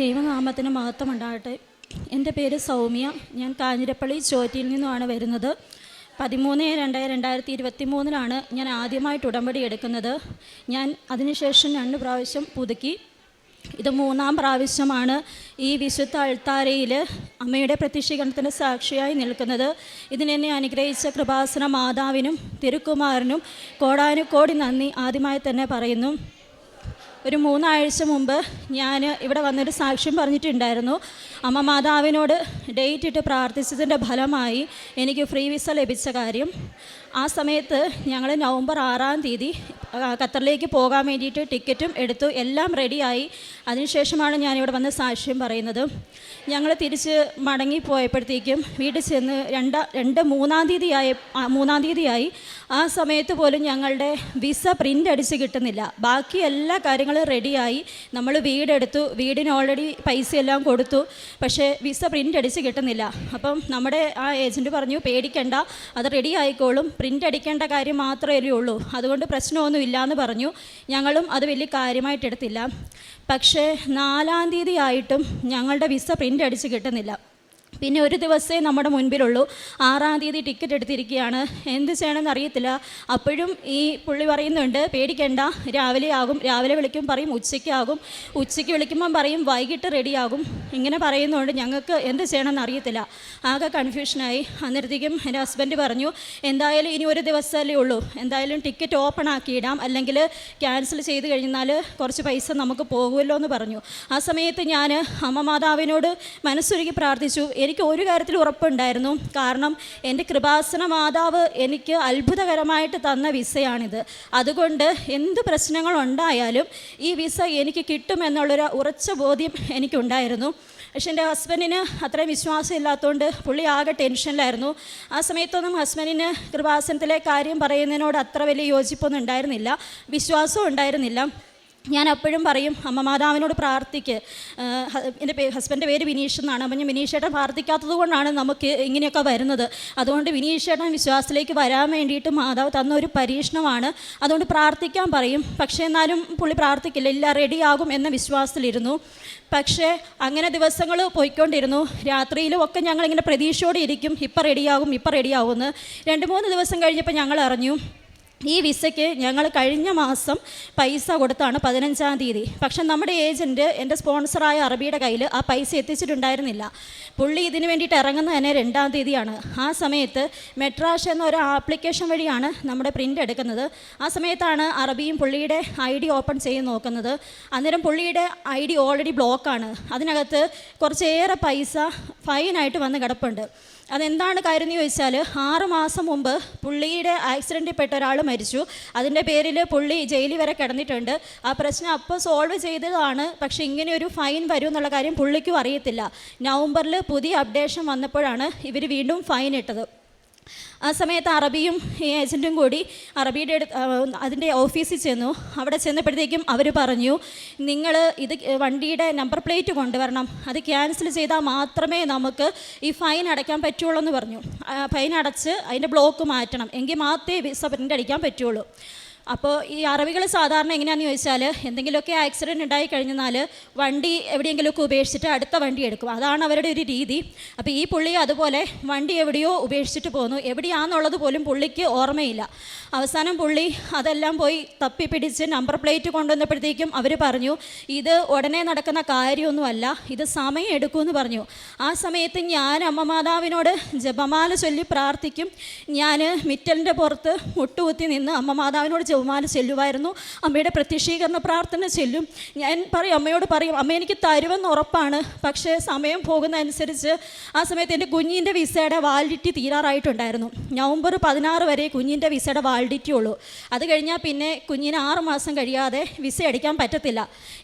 ദൈവനാമത്തിന് മഹത്വം ഉണ്ടാകട്ടെ എന്റെ പേര് സൗമ്യ. ഞാൻ കാഞ്ഞിരപ്പള്ളി ചോറ്റിയിൽ നിന്നുമാണ് വരുന്നത്. പതിമൂന്ന് രണ്ട് രണ്ടായിരത്തി ഇരുപത്തി മൂന്നിലാണ് ഞാൻ ആദ്യമായിട്ട് ഉടമ്പടി എടുക്കുന്നത്. ഞാൻ അതിനുശേഷം രണ്ട് പ്രാവശ്യം പുതുക്കി. ഇത് മൂന്നാം പ്രാവശ്യമാണ് ഈ വിശുദ്ധ അൾത്താരയിൽ അമ്മയുടെ പ്രത്യക്ഷീകരണത്തിന് സാക്ഷിയായി നിൽക്കുന്നത്. ഇതിനെന്നെ അനുഗ്രഹിച്ച കൃപാസന മാതാവിനും തിരുക്കുമാരനും കോടാനുകോടി നന്ദി ആദ്യമായി തന്നെ പറയുന്നു. ഒരു മൂന്നാഴ്ച മുമ്പ് ഞാൻ ഇവിടെ വന്നൊരു സാക്ഷ്യം പറഞ്ഞിട്ടുണ്ടായിരുന്നു. അമ്മ മാതാവിനോട് ഡേറ്റ് ഇട്ട് പ്രാർത്ഥിച്ചതിന്റെ ഫലമായി എനിക്ക് ഫ്രീ വിസ ലഭിച്ച കാര്യം. ആ സമയത്ത് ഞങ്ങൾ നവംബർ ആറാം തീയതി ഖത്തറിലേക്ക് പോകാൻ വേണ്ടിയിട്ട് ടിക്കറ്റും എടുത്തു. എല്ലാം റെഡിയായി. അതിനുശേഷമാണ് ഞാനിവിടെ വന്ന് സാക്ഷ്യം പറയുന്നത്. ഞങ്ങൾ തിരിച്ച് മടങ്ങിപ്പോയപ്പോഴത്തേക്കും വീട്ടിൽ ചെന്ന് രണ്ട രണ്ട് മൂന്നാം തീയതിയായി മൂന്നാം തീയതിയായി. ആ സമയത്ത് പോലും ഞങ്ങളുടെ വിസ പ്രിന്റ് അടിച്ച് കിട്ടുന്നില്ല. ബാക്കി എല്ലാ കാര്യങ്ങളും റെഡിയായി. നമ്മൾ വീടെടുത്തു. വീടിന് ഓൾറെഡി പൈസ എല്ലാം കൊടുത്തു. പക്ഷേ വിസ പ്രിന്റ് അടിച്ച് കിട്ടുന്നില്ല. അപ്പം നമ്മുടെ ആ ഏജന്റ് പറഞ്ഞു പേടിക്കണ്ട. അത് റെഡി ആയിക്കോളും പ്രിന്റ് അടിക്കേണ്ട കാര്യം മാത്രമേ ഉള്ളൂ. അതുകൊണ്ട് പ്രശ്നമൊന്നും ഇല്ലയെന്ന് പറഞ്ഞു. ഞങ്ങളും അത് വലിയ കാര്യമായിട്ട് എടുത്തില്ല. പക്ഷേ നാലാം തീയതി ആയിട്ടും ഞങ്ങളുടെ വിസ പ്രിന്റ് അടിച്ച് കിട്ടുന്നില്ല. പിന്നെ ഒരു ദിവസമേ നമ്മുടെ മുൻപിലുള്ളൂ. ആറാം തീയതി ടിക്കറ്റ് എടുത്തിരിക്കുകയാണ്. എന്ത് ചെയ്യണമെന്ന് അറിയത്തില്ല. അപ്പോഴും ഈ പുള്ളി പറയുന്നുണ്ട് പേടിക്കണ്ട. രാവിലെ ആകും. രാവിലെ വിളിക്കും പറയും ഉച്ചയ്ക്കാകും ഉച്ചയ്ക്ക് വിളിക്കുമ്പം പറയും വൈകിട്ട് റെഡിയാകും. ഇങ്ങനെ പറയുന്നതുകൊണ്ട് ഞങ്ങൾക്ക് എന്ത് ചെയ്യണമെന്ന് അറിയത്തില്ല. ആകെ കൺഫ്യൂഷനായി. അന്നേരത്തേക്കും എന്റെ ഹസ്ബൻഡ് പറഞ്ഞു എന്തായാലും ഇനി ഒരു ദിവസമല്ലേ ഉള്ളൂ. എന്തായാലും ടിക്കറ്റ് ഓപ്പൺ ആക്കിയിടാം. അല്ലെങ്കിൽ ക്യാൻസൽ ചെയ്ത് കഴിഞ്ഞാൽ കുറച്ച് പൈസ നമുക്ക് പോകുമല്ലോ എന്ന് പറഞ്ഞു. ആ സമയത്ത് ഞാൻ അമ്മ മാതാവിനോട് മനസ്സൊരുക്കി പ്രാർത്ഥിച്ചു. എനിക്ക് ഒരു കാര്യത്തിൽ ഉറപ്പുണ്ടായിരുന്നു. കാരണം എന്റെ കൃപാസന മാതാവ് എനിക്ക് അത്ഭുതകരമായിട്ട് തന്ന വിസയാണിത്. അതുകൊണ്ട് എന്ത് പ്രശ്നങ്ങളുണ്ടായാലും ഈ വിസ എനിക്ക് കിട്ടുമെന്നുള്ളൊരു ഉറച്ച ബോധ്യം എനിക്കുണ്ടായിരുന്നു. പക്ഷെ എന്റെ ഹസ്ബൻഡിന് അത്രയും വിശ്വാസം ഇല്ലാത്തതുകൊണ്ട് പുള്ളി ആകെ ടെൻഷനിലായിരുന്നു. ആ സമയത്തൊന്നും ഹസ്ബൻഡിന് കൃപാസനത്തിലെ കാര്യം പറയുന്നതിനോട് അത്ര വലിയ യോജിപ്പൊന്നും ഉണ്ടായിരുന്നില്ല. വിശ്വാസവും ഉണ്ടായിരുന്നില്ല. ഞാൻ അപ്പോഴും പറയും അമ്മ മാതാവിനോട് പ്രാർത്ഥിക്ക്. എന്റെ ഹസ്ബന്റെ പേര് വിനീഷ് എന്നാണ്. അപ്പം ഞാൻ വിനീഷേട്ടൻ പ്രാർത്ഥിക്കാത്തത് കൊണ്ടാണ് നമുക്ക് ഇങ്ങനെയൊക്കെ വരുന്നത്. അതുകൊണ്ട് വിനീഷേട്ടൻ വിശ്വാസത്തിലേക്ക് വരാൻ വേണ്ടിയിട്ട് മാതാവ് തന്ന ഒരു പരീക്ഷണമാണ്. അതുകൊണ്ട് പ്രാർത്ഥിക്കാൻ പറയും. പക്ഷേ എന്നാലും പുള്ളി പ്രാർത്ഥിക്കില്ല. ഇല്ല റെഡിയാകും എന്ന വിശ്വാസത്തിലിരുന്നു. പക്ഷേ അങ്ങനെ ദിവസങ്ങൾ പോയിക്കൊണ്ടിരുന്നു. രാത്രിയിലും ഒക്കെ ഞങ്ങളിങ്ങനെ പ്രതീക്ഷയോടെ ഇരിക്കും. ഇപ്പം റെഡിയാകും ഇപ്പം റെഡിയാകുമെന്ന്. രണ്ട് മൂന്ന് ദിവസം കഴിഞ്ഞപ്പോൾ ഞങ്ങൾ അറിഞ്ഞു ഈ വിസയ്ക്ക് ഞങ്ങൾ കഴിഞ്ഞ മാസം പൈസ കൊടുത്താണ് പതിനഞ്ചാം തീയതി. പക്ഷെ നമ്മുടെ ഏജന്റ് എന്റെ സ്പോൺസറായ അറബിയുടെ കയ്യിൽ ആ പൈസ എത്തിച്ചിട്ടുണ്ടായിരുന്നില്ല. പുള്ളി ഇതിന് വേണ്ടിയിട്ട് ഇറങ്ങുന്നത് തന്നെ രണ്ടാം തീയതിയാണ്. ആ സമയത്ത് മെട്രാഷ് എന്ന ഒരു ആപ്ലിക്കേഷൻ വഴിയാണ് നമ്മുടെ പ്രിന്റ് എടുക്കുന്നത്. ആ സമയത്താണ് അറബിയും പുള്ളിയുടെ ഐ ഡി ഓപ്പൺ ചെയ്ത് നോക്കുന്നത്. അന്നേരം പുള്ളിയുടെ ഐ ഡി ഓൾറെഡി ബ്ലോക്കാണ്. അതിനകത്ത് കുറച്ചേറെ പൈസ ഫൈനായിട്ട് വന്ന് കിടപ്പുണ്ട്. അതെന്താണ് കാര്യം എന്ന് ചോദിച്ചാൽ ആറ് മാസം മുമ്പ് പുള്ളിയുടെ ആക്സിഡന്റിൽ പെട്ട ഒരാൾ മരിച്ചു. അതിന്റെ പേരിൽ പുള്ളി ജയിലിൽ വരെ കിടന്നിട്ടുണ്ട്. ആ പ്രശ്നം അപ്പോൾ സോൾവ് ചെയ്തതാണ്. പക്ഷേ ഇങ്ങനെ ഒരു ഫൈൻ വരും എന്നുള്ള കാര്യം പുള്ളിക്കും അറിയത്തില്ല. നവംബറിൽ പുതിയ അപ്ഡേഷൻ വന്നപ്പോഴാണ് ഇവർ വീണ്ടും ഫൈൻ ഇട്ടത്. ആ സമയത്ത് അറബിയും ഈ ഏജന്റും കൂടി അറബിയുടെ അടുത്ത് അതിന്റെ ഓഫീസിൽ ചെന്നു. അവിടെ ചെന്നപ്പോഴത്തേക്കും അവർ പറഞ്ഞു നിങ്ങൾ ഇത് വണ്ടിയുടെ നമ്പർ പ്ലേറ്റ് കൊണ്ടുവരണം. അത് ക്യാൻസൽ ചെയ്താൽ മാത്രമേ നമുക്ക് ഈ ഫൈൻ അടയ്ക്കാൻ പറ്റുള്ളൂ എന്ന് പറഞ്ഞു ഫൈൻ അടച്ച് അതിന്റെ ബ്ലോക്ക് മാറ്റണം. എങ്കിൽ മാത്രമേ വിസ പ്രിന്റ് അടിക്കാൻ പറ്റുള്ളൂ. അപ്പോൾ ഈ അറബികൾ സാധാരണ എങ്ങനെയാണെന്ന് ചോദിച്ചാൽ എന്തെങ്കിലുമൊക്കെ ആക്സിഡന്റ് ഉണ്ടായി കഴിഞ്ഞാൽ വണ്ടി എവിടെയെങ്കിലുമൊക്കെ ഉപേക്ഷിച്ചിട്ട് അടുത്ത വണ്ടി എടുക്കും. അതാണ് അവരുടെ ഒരു രീതി. അപ്പോൾ ഈ പുള്ളി അതുപോലെ വണ്ടി എവിടെയോ ഉപേക്ഷിച്ചിട്ട് പോന്നു. എവിടെയാണെന്നുള്ളത് പോലും പുള്ളിക്ക് ഓർമ്മയില്ല. അവസാനം പുള്ളി അതെല്ലാം പോയി തപ്പി പിടിച്ച് നമ്പർ പ്ലേറ്റ് കൊണ്ടുവന്നപ്പോഴത്തേക്കും അവർ പറഞ്ഞു ഇത് ഉടനെ നടക്കുന്ന കാര്യമൊന്നുമല്ല. ഇത് സമയം എടുക്കുമെന്ന് പറഞ്ഞു. ആ സമയത്ത് ഞാൻ അമ്മ മാതാവിനോട് ജപമാല ചൊല്ലി പ്രാർത്ഥിക്കും. ഞാൻ മിറ്റലിന്റെ പുറത്ത് മുട്ടുകുത്തി നിന്ന് അമ്മ മാതാവിനോട് ജപമാല ചെല്ലുമായിരുന്നു അമ്മയുടെ പ്രത്യക്ഷീകരണ പ്രാർത്ഥന ചെല്ലും. ഞാൻ പറയും അമ്മയോട് പറയും അമ്മ എനിക്ക് തരുമെന്ന് ഉറപ്പാണ്. പക്ഷേ സമയം പോകുന്നതനുസരിച്ച് ആ സമയത്ത് എന്റെ കുഞ്ഞിന്റെ വിസയുടെ വാലിഡിറ്റി തീരാറായിട്ടുണ്ടായിരുന്നു. നവംബർ പതിനാറ് വരെ കുഞ്ഞിന്റെ വിസയുടെ വാലിഡിറ്റി ഉള്ളൂ. അത് കഴിഞ്ഞാൽ പിന്നെ കുഞ്ഞിന് ആറ് മാസം കഴിയാതെ വിസ അടിക്കാൻ പറ്റത്തില്ല.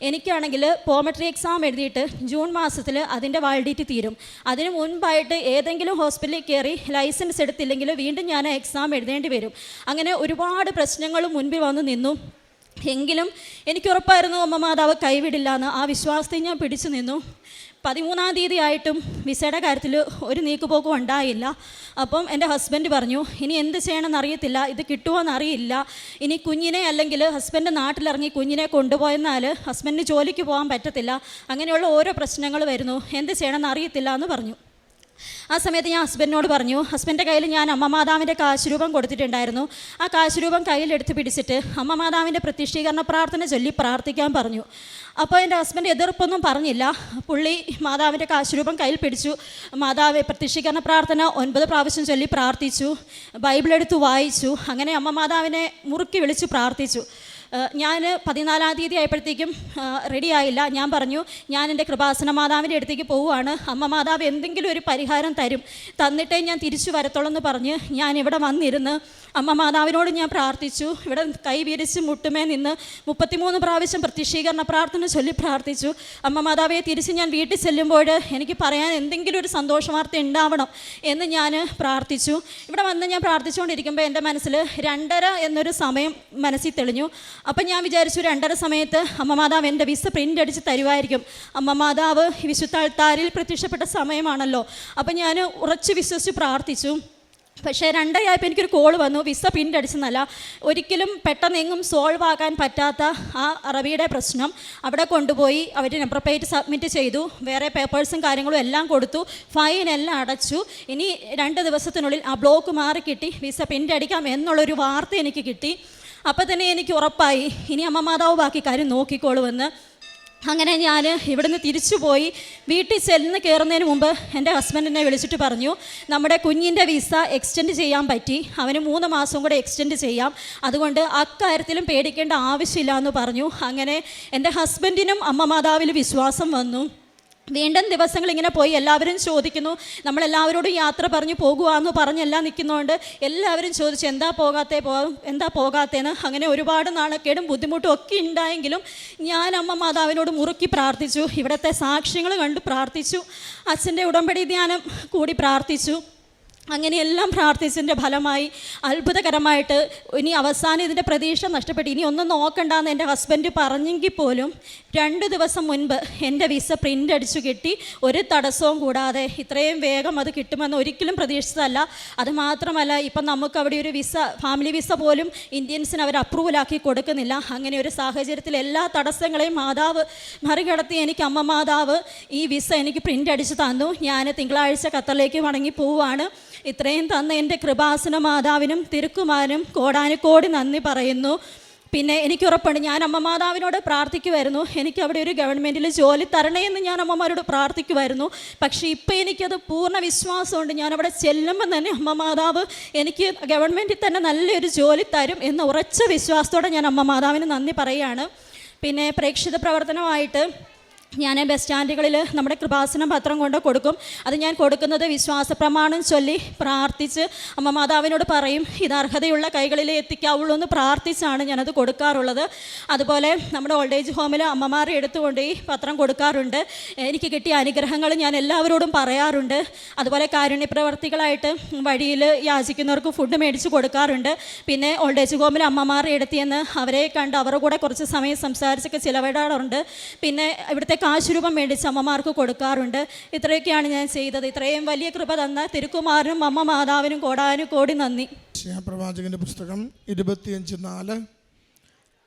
എനിക്കാണെങ്കിൽ പോമെട്രി എക്സാം എഴുതിയിട്ട് ജൂൺ മാസത്തിൽ അതിന്റെ വാലിഡിറ്റി തീരും. അതിന് മുൻപായിട്ട് ഏതെങ്കിലും ഹോസ്പിറ്റലിൽ കയറി ലൈസൻസ് എടുത്തില്ലെങ്കിൽ വീണ്ടും ഞാൻ എക്സാം എഴുതേണ്ടി വരും. അങ്ങനെ ഒരുപാട് പ്രശ്നങ്ങളും മുൻപിൽ വന്ന് നിന്നു. എങ്കിലും എനിക്ക് ഉറപ്പായിരുന്നു അമ്മ മാതാവ് കൈവിടില്ല എന്ന് ആ വിശ്വാസത്തെ ഞാൻ പിടിച്ചു നിന്നു. പതിമൂന്നാം തീയതി ആയിട്ടും വിസയുടെ കാര്യത്തിൽ ഒരു നീക്കുപോക്കും ഉണ്ടായില്ല. അപ്പം എന്റെ ഹസ്ബൻഡ് പറഞ്ഞു ഇനി എന്ത് ചെയ്യണമെന്ന് അറിയത്തില്ല. ഇത് കിട്ടുമോയെന്ന് അറിയില്ല. ഇനി കുഞ്ഞിനെ അല്ലെങ്കിൽ ഹസ്ബൻഡ് നാട്ടിലിറങ്ങി കുഞ്ഞിനെ കൊണ്ടുപോയെന്നാൽ ഹസ്ബൻഡിന് ജോലിക്ക് പോകാൻ പറ്റത്തില്ല. അങ്ങനെയുള്ള ഓരോ പ്രശ്നങ്ങൾ വരുന്നു. എന്ത് ചെയ്യണമെന്ന് അറിയത്തില്ല എന്ന് പറഞ്ഞു. ആ സമയത്ത് ഞാൻ ഹസ്ബൻഡിനോട് പറഞ്ഞു ഹസ്ബൻഡിന്റെ കയ്യിൽ ഞാൻ അമ്മ മാതാവിന്റെ കാശുരൂപം കൊടുത്തിട്ടുണ്ടായിരുന്നു. ആ കാശുരൂപം കയ്യിലെടുത്ത് പിടിച്ചിട്ട് അമ്മ മാതാവിന്റെ പ്രത്യക്ഷീകരണ പ്രാർത്ഥന ചൊല്ലി പ്രാർത്ഥിക്കാൻ പറഞ്ഞു. അപ്പോൾ എന്റെ ഹസ്ബൻഡ് എതിർപ്പൊന്നും പറഞ്ഞില്ല. പുള്ളി മാതാവിന്റെ കാശുരൂപം കയ്യിൽ പിടിച്ചു. മാതാവ് പ്രത്യക്ഷീകരണ പ്രാർത്ഥന ഒൻപത് പ്രാവശ്യം ചൊല്ലി പ്രാർത്ഥിച്ചു. ബൈബിൾ എടുത്ത് വായിച്ചു. അങ്ങനെ അമ്മ മാതാവിനെ മുറുക്കി വിളിച്ചു പ്രാർത്ഥിച്ചു. ഞാൻ പതിനാലാം തീയതി ആയപ്പോഴത്തേക്കും റെഡി ആയില്ല. ഞാൻ പറഞ്ഞു ഞാൻ എന്റെ കൃപാസന മാതാവിന്റെ അടുത്തേക്ക് പോവുകയാണ്. അമ്മ മാതാവ് എന്തെങ്കിലും ഒരു പരിഹാരം തരും. തന്നിട്ടേ ഞാൻ തിരിച്ചു വരത്തുള്ളൂ എന്ന് പറഞ്ഞ് ഞാൻ ഇവിടെ വന്നിരുന്ന് അമ്മ മാതാവിനോട് ഞാൻ പ്രാർത്ഥിച്ചു. ഇവിടെ കൈ വിരിച്ച് മുട്ടുമേ നിന്ന് മുപ്പത്തിമൂന്ന് പ്രാവശ്യം പ്രത്യക്ഷീകരണ പ്രാർത്ഥന ചൊല്ലി പ്രാർത്ഥിച്ചു. അമ്മ മാതാവെ തിരിച്ച് ഞാൻ വീട്ടിൽ ചെല്ലുമ്പോൾ എനിക്ക് പറയാൻ എന്തെങ്കിലും ഒരു സന്തോഷ വാർത്ത ഉണ്ടാവണം എന്ന് ഞാൻ പ്രാർത്ഥിച്ചു. ഇവിടെ വന്ന് ഞാൻ പ്രാർത്ഥിച്ചുകൊണ്ടിരിക്കുമ്പോൾ എന്റെ മനസ്സിൽ രണ്ടര എന്നൊരു സമയം മനസ്സിൽ തെളിഞ്ഞു. അപ്പം ഞാൻ വിചാരിച്ചു രണ്ടര സമയത്ത് അമ്മ മാതാവ് എന്റെ വിസ പ്രിന്റ് അടിച്ച് തരുമായിരിക്കും അമ്മ മാതാവ് ഈ വിശുദ്ധ അൾത്താരിൽ പ്രത്യക്ഷപ്പെട്ട സമയമാണല്ലോ. അപ്പം ഞാൻ ഉറച്ച് വിശ്വസിച്ച് പ്രാർത്ഥിച്ചു. പക്ഷേ രണ്ടരയായപ്പോൾ എനിക്കൊരു കോൾ വന്നു. വിസ പ്രിന്റ് അടിച്ചെന്നല്ല. ഒരിക്കലും പെട്ടെന്ന് എങ്ങും സോൾവ് ആക്കാൻ പറ്റാത്ത ആ അറബിയുടെ പ്രശ്നം അവിടെ കൊണ്ടുപോയി അവർ നമ്പർ പ്ലേറ്റ് സബ്മിറ്റ് ചെയ്തു. വേറെ പേപ്പേഴ്സും കാര്യങ്ങളും എല്ലാം കൊടുത്തു. ഫൈൻ എല്ലാം അടച്ചു. ഇനി രണ്ട് ദിവസത്തിനുള്ളിൽ ആ ബ്ലോക്ക് മാറി കിട്ടി വിസ പ്രിന്റ് അടിക്കാം എന്നുള്ളൊരു വാർത്ത എനിക്ക് കിട്ടി. അപ്പോൾ തന്നെ എനിക്ക് ഉറപ്പായി. ഇനി അമ്മ മാതാവ് ബാക്കി കാര്യം നോക്കിക്കോളുമെന്ന്. അങ്ങനെ ഞാൻ ഇവിടുന്ന് തിരിച്ചു പോയി വീട്ടിൽ ചെല്ലുന്ന കയറുന്നതിന് മുമ്പ് എന്റെ ഹസ്ബൻഡിനെ വിളിച്ചിട്ട് പറഞ്ഞു നമ്മുടെ കുഞ്ഞിന്റെ വിസ എക്സ്റ്റെൻഡ് ചെയ്യാൻ പറ്റി. അവന് മൂന്ന് മാസം കൂടെ എക്സ്റ്റെൻഡ് ചെയ്യാം. അതുകൊണ്ട് അക്കാര്യത്തിലും പേടിക്കേണ്ട ആവശ്യമില്ല എന്ന് പറഞ്ഞു. അങ്ങനെ എന്റെ ഹസ്ബൻഡിനും അമ്മ മാതാവിൽ വിശ്വാസം വന്നു. വീണ്ടും ദിവസങ്ങൾ ഇങ്ങനെ പോയി എല്ലാവരും ചോദിക്കുന്നു. നമ്മളെല്ലാവരോടും യാത്ര പറഞ്ഞു പോകുവാന്ന് പറഞ്ഞെല്ലാം നിൽക്കുന്നതുകൊണ്ട് എല്ലാവരും ചോദിച്ചു എന്താ പോകാത്തേ? പോകും എന്താ പോകാത്തേന്ന്? അങ്ങനെ ഒരുപാട് നാണക്കേടും ബുദ്ധിമുട്ടും ഒക്കെ ഉണ്ടായെങ്കിലും ഞാൻ അമ്മ മാതാവിനോട് മുറുക്കി പ്രാർത്ഥിച്ചു. ഇവിടുത്തെ സാക്ഷ്യങ്ങൾ കണ്ടു പ്രാർത്ഥിച്ചു. അച്ഛന്റെ ഉടമ്പടി ധ്യാനം കൂടി പ്രാർത്ഥിച്ചു. അങ്ങനെയെല്ലാം പ്രാർത്ഥിച്ചതിന്റെ ഫലമായി അത്ഭുതകരമായിട്ട് ഇനി അവസാനം ഇതിന്റെ പ്രതീക്ഷ നഷ്ടപ്പെട്ടു. ഇനി ഒന്നും നോക്കണ്ടെന്ന് എന്റെ ഹസ്ബൻഡ് പറഞ്ഞെങ്കിൽ പോലും രണ്ട് ദിവസം മുൻപ് എന്റെ വിസ പ്രിന്റ് അടിച്ചു കിട്ടി. ഒരു തടസ്സവും കൂടാതെ ഇത്രയും വേഗം അത് കിട്ടുമെന്ന് ഒരിക്കലും പ്രതീക്ഷിച്ചതല്ല. അതുമാത്രമല്ല ഇപ്പം നമുക്ക് അവിടെ ഒരു വിസ ഫാമിലി വിസ പോലും ഇന്ത്യൻസിന് അവർ അപ്രൂവലാക്കി കൊടുക്കുന്നില്ല. അങ്ങനെ ഒരു സാഹചര്യത്തിൽ എല്ലാ തടസ്സങ്ങളെയും മാതാവ് മറികടത്തി എനിക്ക് അമ്മ മാതാവ് ഈ വിസ എനിക്ക് പ്രിന്റ് അടിച്ച് തന്നു. ഞാൻ തിങ്കളാഴ്ച ഖത്തറിലേക്ക് മടങ്ങി പോവുകയാണ്. ഇത്രയും തന്ന എന്റെ കൃപാസന മാതാവിനും തിരുക്കുമാരനും കോടാനുകോടി നന്ദി പറയുന്നു. പിന്നെ എനിക്ക് ഉറപ്പുണ്ട് ഞാൻ അമ്മ മാതാവിനോട് പ്രാർത്ഥിക്കുമായിരുന്നു എനിക്ക് അവിടെ ഒരു ഗവൺമെന്റിൽ ജോലി തരണേ എന്ന് ഞാൻ അമ്മമാരോട് പ്രാർത്ഥിക്കുമായിരുന്നു പക്ഷേ ഇപ്പം എനിക്കത് പൂർണ വിശ്വാസമുണ്ട്. ഞാൻ അവിടെ ചെല്ലുമ്പോൾ തന്നെ അമ്മ മാതാവ് എനിക്ക് ഗവൺമെന്റിൽ തന്നെ നല്ലൊരു ജോലി തരും എന്ന ഉറച്ച വിശ്വാസത്തോടെ ഞാൻ അമ്മ മാതാവിന് നന്ദി പറയുകയാണ്. പിന്നെ പ്രേക്ഷിത പ്രവർത്തനമായിട്ട് ഞാൻ ബസ് സ്റ്റാൻഡുകളിൽ നമ്മുടെ കൃപാസനം പത്രം കൊണ്ട് കൊടുക്കും. അത് ഞാൻ കൊടുക്കുന്നത് വിശ്വാസ പ്രമാണം ചൊല്ലി പ്രാർത്ഥിച്ച് അമ്മ മാതാവിനോട് പറയും ഇത് അർഹതയുള്ള കൈകളിൽ എത്തിക്കാവുള്ളൂ എന്ന് പ്രാർത്ഥിച്ചാണ് ഞാനത് കൊടുക്കാറുള്ളത്. അതുപോലെ നമ്മുടെ ഓൾഡ് ഏജ് ഹോമിൽ അമ്മമാരെ എടുത്തുകൊണ്ട് ഈ പത്രം കൊടുക്കാറുണ്ട്. എനിക്ക് കിട്ടിയ അനുഗ്രഹങ്ങൾ ഞാൻ എല്ലാവരോടും പറയാറുണ്ട്. അതുപോലെ കാരുണ്യപ്രവർത്തികളായിട്ട് വഴിയിൽ യാചിക്കുന്നവർക്ക് ഫുഡ് മേടിച്ച് കൊടുക്കാറുണ്ട്. പിന്നെ ഓൾഡ് ഏജ് ഹോമിൽ അമ്മമാരെ എടുത്തിയെന്ന് അവരെ കണ്ട് അവരുടെ കൂടെ കുറച്ച് സമയം സംസാരിച്ചൊക്കെ ചിലവിടാറുണ്ട്. പിന്നെ ഇവിടുത്തെ കാശുരൂപം മേടിച്ച് അമ്മമാർക്ക് കൊടുക്കാറുണ്ട്. ഇത്രയൊക്കെയാണ് ഞാൻ ചെയ്തത്. ഇത്രയും വലിയ കൃപ തന്ന തിരുക്കുമാരനും അമ്മ മാതാവിനും കോടാനും കോടി നന്ദി. പ്രവാചകന്റെ പുസ്തകം ഇരുപത്തിയഞ്ച് നാല്.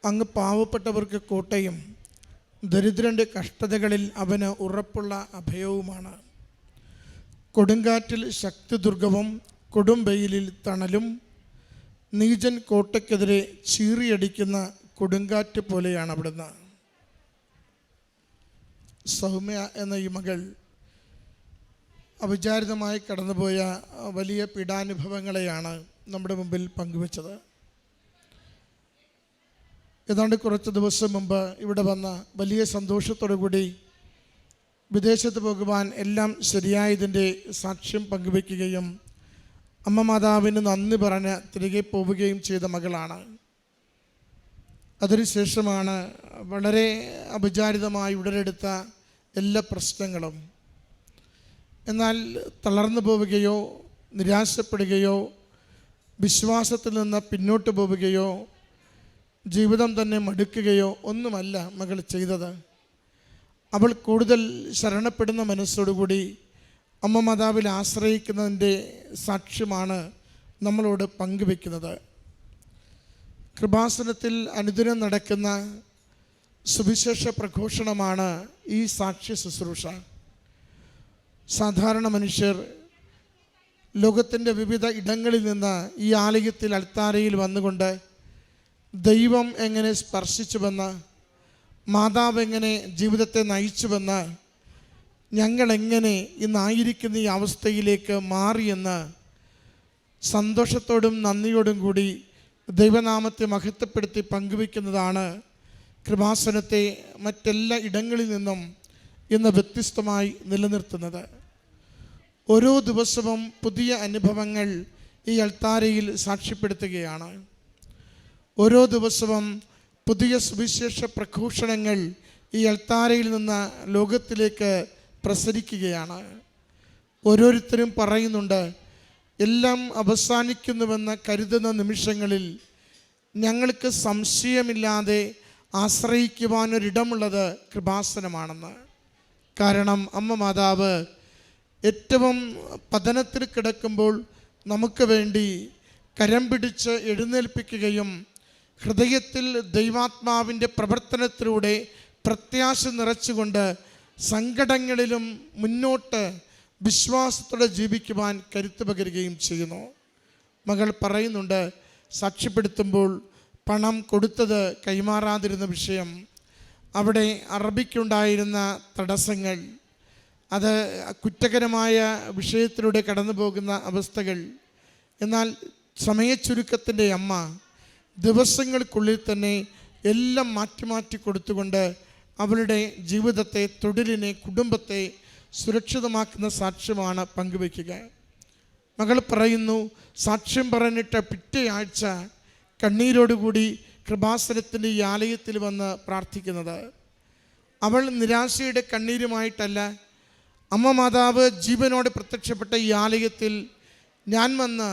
അങ്ങ് പാവപ്പെട്ടവർക്ക് കോട്ടയും ദരിദ്രന്റെ കഷ്ടതകളിൽ അവന് ഉറപ്പുള്ള അഭയവുമാണ്. കൊടുങ്കാറ്റിൽ ശക്തിദുർഗവും കൊടുംവെയിലിൽ തണലും നീജൻ കോട്ടയ്ക്കെതിരെ ചീറിയടിക്കുന്ന കൊടുങ്കാറ്റ് പോലെയാണ് അവിടുന്ന്. സൗമ്യ എന്ന ഈ മകൾ അവിചാരിതമായി കടന്നുപോയ വലിയ പീഡാനുഭവങ്ങളെയാണ് നമ്മുടെ മുമ്പിൽ പങ്കുവച്ചത്. ഏതാണ്ട് കുറച്ച് ദിവസം മുമ്പ് ഇവിടെ വന്ന വലിയ സന്തോഷത്തോടു കൂടി വിദേശത്ത് പോകുവാൻ എല്ലാം ശരിയായതിന്റെ സാക്ഷ്യം പങ്കുവയ്ക്കുകയും അമ്മ മാതാവിന് നന്ദി പറഞ്ഞ് തിരികെ പോവുകയും ചെയ്ത മകളാണ്. അതിനുശേഷമാണ് വളരെ അപചാരിതമായി ഉടലെടുത്ത എല്ലാ പ്രശ്നങ്ങളും. എന്നാൽ തളർന്നു പോവുകയോ നിരാശപ്പെടുകയോ വിശ്വാസത്തിൽ നിന്ന് പിന്നോട്ട് പോവുകയോ ജീവിതം തന്നെ മടുക്കുകയോ ഒന്നുമല്ല മകൾ ചെയ്തത്. അവൾ കൂടുതൽ ശരണപ്പെടുന്ന മനസ്സോടുകൂടി അമ്മ മാതാവിൽ ആശ്രയിക്കുന്നതിന്റെ സാക്ഷ്യമാണ് നമ്മളോട് പങ്കുവെക്കുന്നത് കൃപാസനത്തിൽ അനുദിനം നടക്കുന്ന സുവിശേഷ പ്രഘോഷണമാണ് ഈ സാക്ഷ്യ ശുശ്രൂഷ. സാധാരണ മനുഷ്യർ ലോകത്തിന്റെ വിവിധ ഇടങ്ങളിൽ നിന്ന് ഈ ആലയത്തിൽ അൽത്താരയിൽ വന്നുകൊണ്ട് ദൈവം എങ്ങനെ സ്പർശിച്ചുവെന്ന് മാതാവ് എങ്ങനെ ജീവിതത്തെ നയിച്ചുവെന്ന് ഞങ്ങളെങ്ങനെ ഇന്നായിരിക്കുന്ന ഈ അവസ്ഥയിലേക്ക് മാറിയെന്ന് സന്തോഷത്തോടും നന്ദിയോടും കൂടി ദൈവനാമത്തെ മഹത്വപ്പെടുത്തി പങ്കുവയ്ക്കുന്നതാണ് കൃപാസനത്തെ മറ്റെല്ലാ ഇടങ്ങളിൽ നിന്നും ഇന്ന് വ്യത്യസ്തമായി നിലനിർത്തുന്നത്. ഓരോ ദിവസവും പുതിയ അനുഭവങ്ങൾ ഈ അൾത്താരയിൽ സാക്ഷ്യപ്പെടുത്തുകയാണ്. ഓരോ ദിവസവും പുതിയ സുവിശേഷ പ്രഘോഷണങ്ങൾ ഈ അൾത്താരയിൽ നിന്ന് ലോകത്തിലേക്ക് പ്രസരിക്കുകയാണ്. ഓരോരുത്തരും പറയുന്നുണ്ട് എല്ലാം അവസാനിക്കുന്നുവെന്ന് കരുതുന്ന നിമിഷങ്ങളിൽ ഞങ്ങൾക്ക് സംശയമില്ലാതെ ആശ്രയിക്കുവാനൊരിടമുള്ളത് കൃപാസനമാണെന്ന്. കാരണം അമ്മ മാതാവ് ഏറ്റവും പതനത്തിൽ കിടക്കുമ്പോൾ നമുക്ക് വേണ്ടി കരം പിടിച്ച് എഴുന്നേൽപ്പിക്കുകയും ഹൃദയത്തിൽ ദൈവാത്മാവിന്റെ പ്രവർത്തനത്തിലൂടെ പ്രത്യാശ നിറച്ചുകൊണ്ട് സങ്കടങ്ങളിലും മുന്നോട്ട് വിശ്വാസത്തോടെ ജീവിക്കുവാൻ കരുത്തു പകരുകയും ചെയ്യുന്നു. മകൾ പറയുന്നുണ്ട് സാക്ഷ്യപ്പെടുത്തുമ്പോൾ പണം കൊടുത്തത് കൈമാറാതിരുന്ന വിഷയം അവിടെ അറബിക്കുണ്ടായിരുന്ന തടസ്സങ്ങൾ അത് കുറ്റകരമായ വിഷയത്തിലൂടെ കടന്നു പോകുന്ന അവസ്ഥകൾ. എന്നാൽ സമയച്ചുരുക്കത്തിന്റെ അമ്മ ദിവസങ്ങൾക്കുള്ളിൽ തന്നെ എല്ലാം മാറ്റി മാറ്റി കൊടുത്തുകൊണ്ട് അവളുടെ ജീവിതത്തെ തൊഴിലിനെ കുടുംബത്തെ സുരക്ഷിതമാക്കുന്ന സാക്ഷ്യമാണ് പങ്കുവയ്ക്കുക. മകൾ പറയുന്നു സാക്ഷ്യം പറഞ്ഞിട്ട് പിറ്റേ ആഴ്ച കണ്ണീരോടുകൂടി കൃപാസനത്തിന്റെ ഈ ആലയത്തിൽ വന്ന് പ്രാർത്ഥിക്കുന്നത്. അവൾ നിരാശയുടെ കണ്ണീരുമായിട്ടല്ല അമ്മ മാതാവ് ജീവനോട് പ്രത്യക്ഷപ്പെട്ട ഈ ആലയത്തിൽ ഞാൻ വന്ന്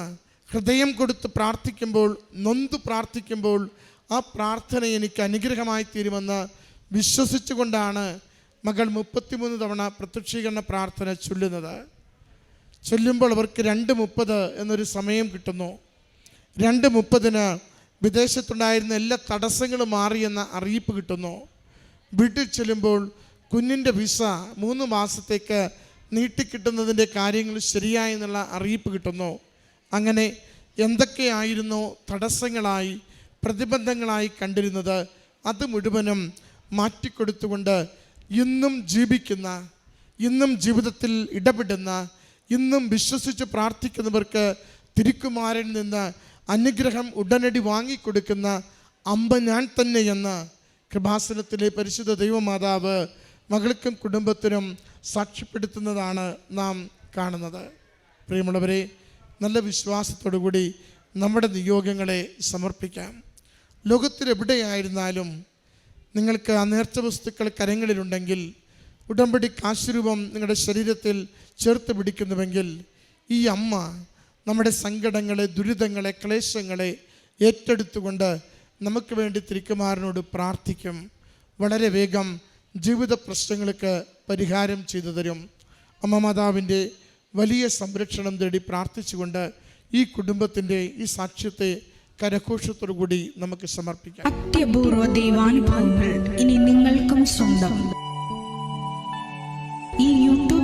ഹൃദയം കൊടുത്ത് പ്രാർത്ഥിക്കുമ്പോൾ നൊന്ത് പ്രാർത്ഥിക്കുമ്പോൾ ആ പ്രാർത്ഥന എനിക്ക് അനുഗ്രഹമായി തീരുമെന്ന് വിശ്വസിച്ചുകൊണ്ടാണ് മകൾ മുപ്പത്തിമൂന്ന് തവണ പ്രത്യക്ഷീകരണ പ്രാർത്ഥന ചൊല്ലുന്നത്. ചൊല്ലുമ്പോൾ അവർക്ക് രണ്ട് മുപ്പത് എന്നൊരു സമയം കിട്ടുന്നു. രണ്ട് മുപ്പതിന് വിദേശത്തുണ്ടായിരുന്ന എല്ലാ തടസ്സങ്ങളും മാറിയെന്ന അറിയിപ്പ് കിട്ടുന്നു. വീട്ടിൽ ചെല്ലുമ്പോൾ കുഞ്ഞിന്റെ വിസ മൂന്ന് മാസത്തേക്ക് നീട്ടിക്കിട്ടുന്നതിന്റെ കാര്യങ്ങൾ ശരിയായെന്നുള്ള അറിയിപ്പ് കിട്ടുന്നു. അങ്ങനെ എന്തൊക്കെയായിരുന്നു തടസ്സങ്ങളായി പ്രതിബന്ധങ്ങളായി കണ്ടിരുന്നത്? അത് മുഴുവനും മാറ്റിക്കൊടുത്തുകൊണ്ട് ഇന്നും ജീവിക്കുന്ന ഇന്നും ജീവിതത്തിൽ ഇടപെടുന്ന ഇന്നും വിശ്വസിച്ച് പ്രാർത്ഥിക്കുന്നവർക്ക് തിരുക്കുമാരൻ നിന്ന് അനുഗ്രഹം ഉടനടി വാങ്ങിക്കൊടുക്കുന്ന അമ്പ ഞാൻ തന്നെയെന്ന് കൃപാസനത്തിലെ പരിശുദ്ധ ദൈവമാതാവ് മകൾക്കും കുടുംബത്തിനും സാക്ഷ്യപ്പെടുത്തുന്നതാണ് നാം കാണുന്നത്. പ്രിയമുള്ളവരെ നല്ല വിശ്വാസത്തോടു കൂടി നമ്മുടെ നിയോഗങ്ങളെ സമർപ്പിക്കാം. ലോകത്തിലെവിടെയായിരുന്നാലും നിങ്ങൾക്ക് ആ നേർച്ച വസ്തുക്കൾ കരങ്ങളിലുണ്ടെങ്കിൽ ഉടമ്പടി കാശുരൂപം നിങ്ങളുടെ ശരീരത്തിൽ ചേർത്ത് പിടിക്കുന്നുവെങ്കിൽ ഈ അമ്മ നമ്മുടെ സങ്കടങ്ങളെ ദുരിതങ്ങളെ ക്ലേശങ്ങളെ ഏറ്റെടുത്തുകൊണ്ട് നമുക്ക് വേണ്ടി തിരുക്കുമാരനോട് പ്രാർത്ഥിക്കും. വളരെ വേഗം ജീവിത പ്രശ്നങ്ങൾക്ക് പരിഹാരം ചെയ്തു തരും. അമ്മ മാതാവിന്റെ വലിയ സംരക്ഷണം തേടി പ്രാർത്ഥിച്ചുകൊണ്ട് ഈ കുടുംബത്തിന്റെ ഈ സാക്ഷ്യത്തെ കരഘോഷത്തോടു കൂടി നമുക്ക് സമർപ്പിക്കാം. അത്യപൂർവ ദൈവാനുഭവങ്ങൾ ഇനി നിങ്ങൾക്കും സ്വന്തം.